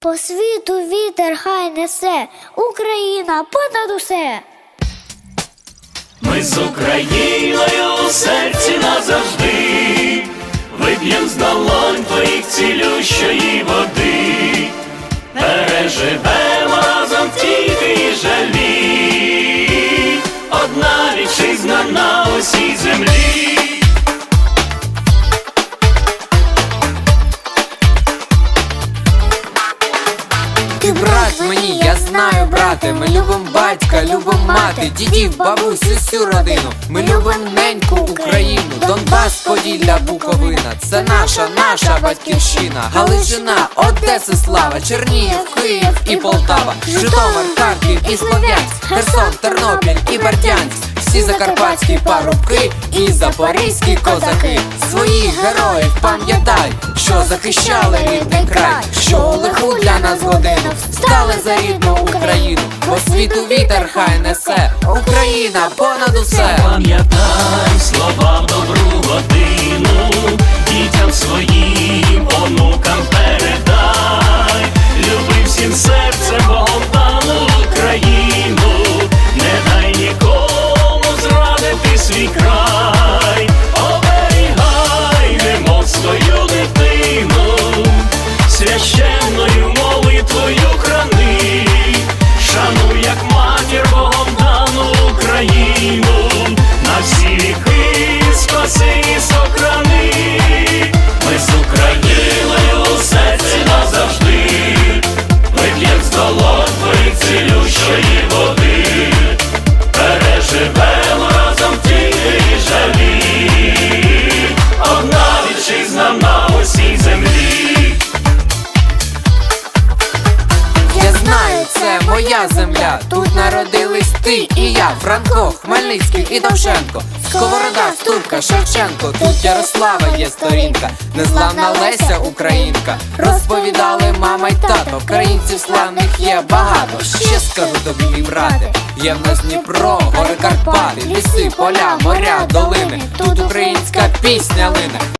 По світу вітер хай несе, Україна понад усе. Ми з Україною у Ти брат мені, я знаю, брате. Ми любим батька, любим мати, дідів, бабусь, усю родину. Ми любим неньку Україну, Донбас, Поділля, Буковина. Це наша, наша батьківщина. Галичина, Одеса, Слава, Чернігів, Київ і Полтава, Житомир, Харків і Слов'янськ, Херсон, Тернопіль і Бердянськ. Всі закарпатські парубки і запорізькі козаки. Своїх героїв пам'ятай, що захищали рідний край, стали за рідну Україну, бо світу вітер хай несе, Україна понад усе. Пам'ятай моя земля. Тут народились ти і я, Франко, Хмельницький і Довженко. Сковорода, Ступка, Шевченко. Тут Ярослава є сторінка, незламна Леся Українка. Розповідали мама й тато, українців славних є багато. Ще скажу тобі, мій брате, є в нас Дніпро, гори Карпати, ліси, поля, моря, долини. Тут українська пісня лине.